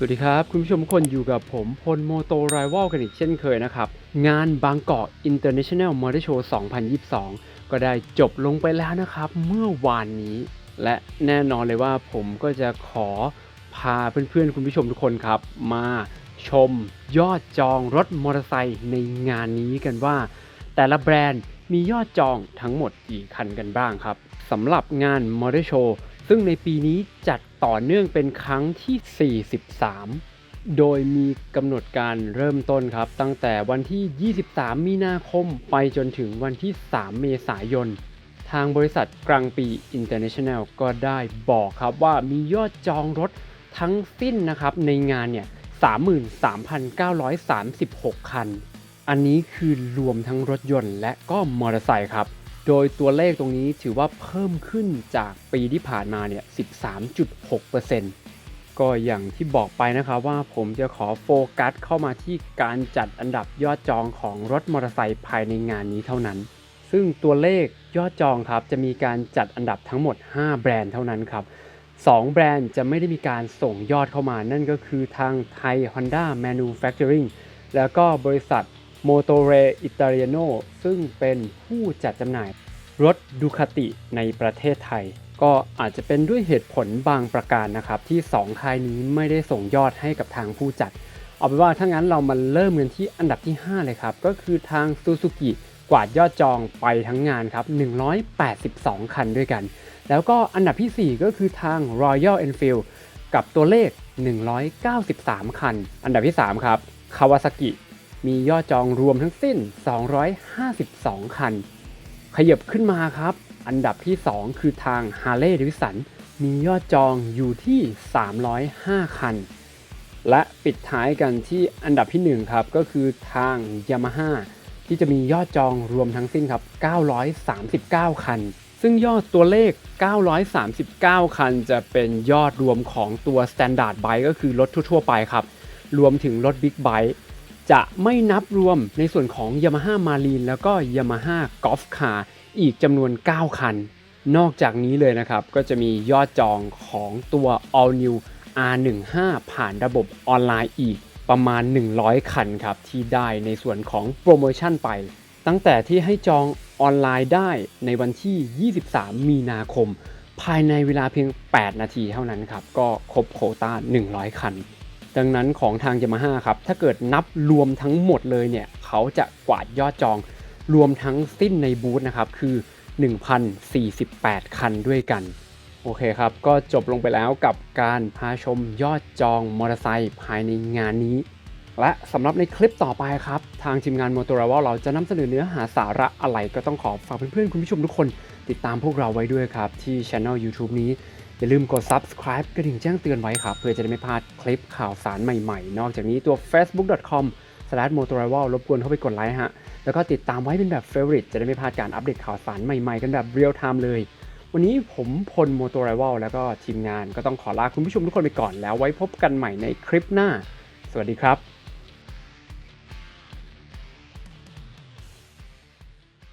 สวัสดีครับ คุณผู้ชมทุกคนอยู่กับผมพลโมโตไรว a ลกันอีกเช่นเคยนะครับ งานบางกอก International Motor Show 2022 ก็ได้จบลงไปแล้วนะครับ เมื่อวานนี้ และแน่นอนเลยว่าผมก็จะขอพาเพื่อนๆ คุณผู้ชมทุกคนครับ มาชมยอดจองรถมอเตอร์ไซค์ในงานนี้กันว่า แต่ละแบรนด์มียอดจองทั้งหมดกี่คันกันบ้างครับสำหรับงาน Motor Show ซึ่งในปีนี้จัด ต่อเนื่องเป็นครั้งที่ 43 โดยมีกำหนดการเริ่มต้นครับ ตั้งแต่วันที่ 23 มีนาคมไปจนถึงวันที่ 3 เมษายน ทางบริษัทกลางปี International ก็ได้บอกครับว่ามียอดจองรถทั้งสิ้นนะครับในงานเนี่ย 33,936 คัน อันนี้คือรวมทั้งรถยนต์และก็มอเตอร์ไซค์ครับ โดยตัวเลขตรงนี้ถือว่าเพิ่มขึ้นจากปีที่ผ่านมาเนี่ย 13.6%ก็อย่างที่บอกไปนะครับว่าผมจะขอโฟกัสเข้ามาที่การจัดอันดับยอดจองของรถมอเตอร์ไซค์ภายในงานนี้เท่านั้น ซึ่งตัวเลขยอดจองครับจะมีการจัดอันดับทั้งหมด 5 แบรนด์เท่านั้นครับ2แบรนด์จะไม่ได้มีการส่งยอดเข้ามา นั่นก็คือทางไทย Honda Manufacturing แล้วก็บริษัท m o t o r e Italiano ซึ่งเป็นผู้จัดจำหน่ายรถดูคาติในประเทศไทย ก็อาจจะเป็นด้วยเหตุผลบางประการนะครับ ที่ 2 ค่ายนี้ไม่ได้ส่งยอดให้กับทางผู้จัด เอาเป็นว่าถ้างั้นเรามาเริ่มกันที่อันดับที่ 5 เลยครับ ก็คือทาง Suzuki กวาดยอดจองไปทั้งงานครับ 182 คันด้วยกัน แล้วก็อันดับทีสี่ 4 ก็คือทาง Royal Enfield กับตัวเลข 193 คัน อันดับที่ 3 ครับ Kawasaki มียอดจองรวมทั้งสิ้น 252 คัน ขยับขึ้นมาครับ อันดับที่ 2 คือทาง Harley Davidson มียอดจองอยู่ที่ 305 คัน และปิดท้ายกันที่อันดับที่ 1 ครับ ก็คือทาง Yamaha ที่จะมียอดจองรวมทั้งสิ้นครับ 939 คัน ซึ่งยอดตัวเลข 939 คัน จะเป็นยอดรวมของตัว Standard Bike ก็คือรถทั่วๆไปครับ รวมถึงรถ Big Bike จะไม่นับรวมในส่วนของ Yamaha Marine แล้วก็ Yamaha Golf Car อีกจำนวน 9 คัน นอกจากนี้เลยนะครับ ก็จะมียอดจองของตัว All New R15 ผ่านระบบออนไลน์อีกประมาณ 100 คันครับ ที่ได้ในส่วนของโปรโมชั่นไป ตั้งแต่ที่ให้จองออนไลน์ได้ในวันที่ 23 มีนาคม ภายในเวลาเพียง 8 นาทีเท่านั้นครับ ก็ครบโควต้า 100 คัน ดังนั้นของทาง Yamaha ครับ ถ้าเกิดนับรวมทั้งหมดเลยเนี่ย เขาจะกวาดยอดจองรวมทั้งสิ้นในบูธนะครับ คือ 1,048 คันด้วยกัน โอเคครับ ก็จบลงไปแล้วกับการพาชมยอดจองมอเตอร์ไซค์ภายในงานนี้ และสำหรับในคลิปต่อไปครับ ทางทีมงาน m o t o r a w a เราจะนำเสนอเนื้อหาสาระอะไรก็ต้องขอฝากเพื่อนๆคุณผู้ชมทุกคน ติดตามพวกเราไว้ด้วยครับที่ช anel YouTube นี้ อย่าลืมกด subscribe กระดิ่งแจ้งเตือนไว้ครับ เพื่อจะได้ไม่พลาดคลิปข่าวสารใหม่ๆ นอกจากนี้ตัว facebook.com m o t o r a w a รบกวนเข้าไปกดไลค์ฮะ แล้วก็ติดตามไว้เป็นแบบ favorite จะได้ไม่พลาดการอัปเดตข่าวสารใหม่ๆ กันแบบ real time เลย วันนี้ผมพลโมโตไรวลแล้วก็ทีมงานก็ต้องขอลาคุณผู้ชมทุกคนไปก่อนแล้วไว้พบกันใหม่ในคลิปหน้า สวัสดีครับ